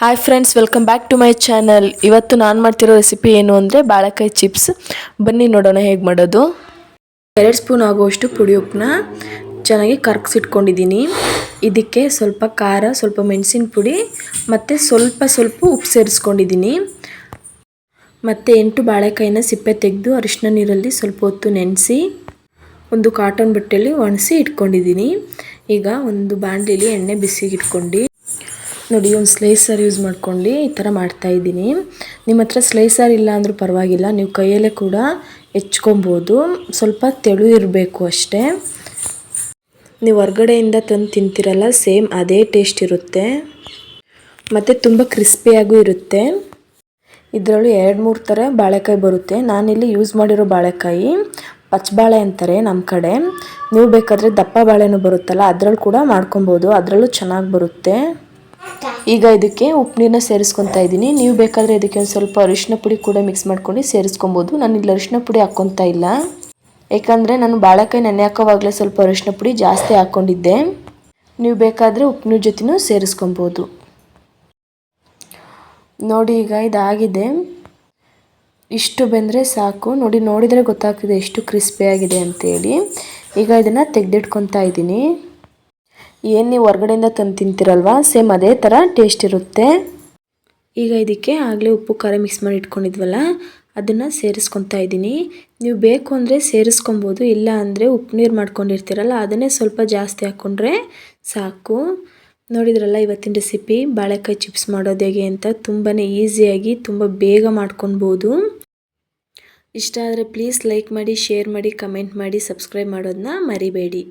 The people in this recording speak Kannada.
Hi friends welcome back to my channel ಇವತ್ತು ನಾನು ಮಾಡ್ತಿರೋ ರೆಸಿಪಿ ಏನು ಅಂದರೆ ಬಾಳೆಕಾಯಿ ಚಿಪ್ಸ್ ಬನ್ನಿ ನೋಡೋಣ ಹೇಗೆ ಮಾಡೋದು. ಎರಡು ಸ್ಪೂನ್ ಆಗುವಷ್ಟು ಪುಡಿ ಉಪ್ಪನ್ನ ಚೆನ್ನಾಗಿ ಕರ್ಗಿಸಿಟ್ಕೊಂಡಿದ್ದೀನಿ. ಇದಕ್ಕೆ ಸ್ವಲ್ಪ ಖಾರ, ಸ್ವಲ್ಪ ಮೆಣಸಿನ ಪುಡಿ ಮತ್ತು ಸ್ವಲ್ಪ ಸ್ವಲ್ಪ ಉಪ್ಪು ಸೇರಿಸ್ಕೊಂಡಿದ್ದೀನಿ. ಮತ್ತು ಎಂಟು ಬಾಳೆಕಾಯಿನ ಸಿಪ್ಪೆ ತೆಗೆದು ಅರಿಶಿನ ನೀರಲ್ಲಿ ಸ್ವಲ್ಪ ಹೊತ್ತು ನೆನೆಸಿ, ಒಂದು ಕಾಟನ್ ಬಟ್ಟೆಯಲ್ಲಿ ಒಣಸಿ ಇಟ್ಕೊಂಡಿದ್ದೀನಿ. ಈಗ ಒಂದು ಬಾಣಲಿಲಿ ಎಣ್ಣೆ ಬಿಸಿಗೆ ಇಟ್ಕೊಂಡು ನೋಡಿ, ಒಂದು ಸ್ಲೈಸರ್ ಯೂಸ್ ಮಾಡ್ಕೊಂಡು ಈ ಥರ ಮಾಡ್ತಾ ಇದ್ದೀನಿ. ನಿಮ್ಮ ಹತ್ರ ಸ್ಲೈಸರ್ ಇಲ್ಲ ಅಂದರೂ ಪರವಾಗಿಲ್ಲ, ನೀವು ಕೈಯಲ್ಲೇ ಕೂಡ ಹೆಚ್ಕೊಬೋದು. ಸ್ವಲ್ಪ ತೆಳು ಇರಬೇಕು ಅಷ್ಟೇ. ನೀವು ಹೊರ್ಗಡೆಯಿಂದ ತಂದು ತಿಂತೀರಲ್ಲ, ಸೇಮ್ ಅದೇ ಟೇಸ್ಟ್ ಇರುತ್ತೆ. ಮತ್ತು ತುಂಬ ಕ್ರಿಸ್ಪಿಯಾಗೂ ಇರುತ್ತೆ. ಇದರಲ್ಲೂ ಎರಡು ಮೂರು ಥರ ಬಾಳೆಕಾಯಿ ಬರುತ್ತೆ. ನಾನಿಲ್ಲಿ ಯೂಸ್ ಮಾಡಿರೋ ಬಾಳೆಕಾಯಿ, ಪಚ್ಚಬಾಳೆ ಅಂತಾರೆ ನಮ್ಮ ಕಡೆ. ನೀವು ಬೇಕಾದರೆ ದಪ್ಪ ಬಾಳೆನೂ ಬರುತ್ತಲ್ಲ, ಅದರಲ್ಲಿ ಕೂಡ ಮಾಡ್ಕೊಬೋದು. ಅದರಲ್ಲೂ ಚೆನ್ನಾಗಿ ಬರುತ್ತೆ. ಈಗ ಇದಕ್ಕೆ ಉಪ್ಪು ನೀರನ್ನ ಸೇರಿಸ್ಕೊತಾ ಇದ್ದೀನಿ. ನೀವು ಬೇಕಾದರೆ ಇದಕ್ಕೆ ಒಂದು ಸ್ವಲ್ಪ ಅರಿಶಿನ ಪುಡಿ ಕೂಡ ಮಿಕ್ಸ್ ಮಾಡ್ಕೊಂಡು ಸೇರಿಸ್ಕೊಬೋದು. ನಾನು ಇಲ್ಲಿ ಅರಿಶಿನ ಪುಡಿ ಹಾಕ್ಕೊತಾ ಇಲ್ಲ. ಯಾಕಂದರೆ ನಾನು ಬಾಳೆಕಾಯಿ ನೆನೆ ಹಾಕೋವಾಗಲೇ ಸ್ವಲ್ಪ ಅರಿಶಿನ ಪುಡಿ ಜಾಸ್ತಿ ಹಾಕ್ಕೊಂಡಿದ್ದೆ. ನೀವು ಬೇಕಾದರೆ ಉಪ್ಪು ನೀರು ಜೊತೆನೂ ಸೇರಿಸ್ಕೊಬೋದು. ನೋಡಿ ಈಗ ಇದಾಗಿದೆ. ಇಷ್ಟು ಬೆಂದರೆ ಸಾಕು. ನೋಡಿ, ನೋಡಿದರೆ ಗೊತ್ತಾಗ್ತಿದೆ ಎಷ್ಟು ಕ್ರಿಸ್ಪಿಯಾಗಿದೆ ಅಂತೇಳಿ. ಈಗ ಇದನ್ನು ತೆಗೆದಿಟ್ಕೊತಾ ಇದ್ದೀನಿ. ಏನು ನೀವು ಹೊರಗಡೆಯಿಂದ ತಂದು ತಿಂತೀರಲ್ವ? ಸೇಮ್ ಅದೇ ಥರ ಟೇಸ್ಟ್ ಇರುತ್ತೆ. ಈಗ ಇದಕ್ಕೆ ಆಗಲೇ ಉಪ್ಪು, ಖಾರ ಮಿಕ್ಸ್ ಮಾಡಿ ಇಟ್ಕೊಂಡಿದ್ವಲ್ಲ, ಅದನ್ನು ಸೇರಿಸ್ಕೊತಾ ಇದ್ದೀನಿ ನೀವು ಬೇಕು ಅಂದರೆ ಸೇರಿಸ್ಕೊಬೋದು, ಇಲ್ಲ ಅಂದರೆ ಉಪ್ಪು ನೀರು ಮಾಡ್ಕೊಂಡಿರ್ತೀರಲ್ಲ, ಅದನ್ನೇ ಸ್ವಲ್ಪ ಜಾಸ್ತಿ ಹಾಕ್ಕೊಂಡ್ರೆ ಸಾಕು. ನೋಡಿದ್ರಲ್ಲ ಇವತ್ತಿನ ರೆಸಿಪಿ ಬಾಳೆಕಾಯಿ ಚಿಪ್ಸ್ ಮಾಡೋದು ಹೇಗೆ ಅಂತ ತುಂಬಾ ಈಸಿಯಾಗಿ ತುಂಬ ಬೇಗ ಮಾಡ್ಕೊಬೋದು ಇಷ್ಟ ಆದರೆ ಪ್ಲೀಸ್ ಲೈಕ್ ಮಾಡಿ ಶೇರ್ ಮಾಡಿ ಕಮೆಂಟ್ ಮಾಡಿ ಸಬ್ಸ್ಕ್ರೈಬ್ ಮಾಡೋದನ್ನ ಮರಿಬೇಡಿ.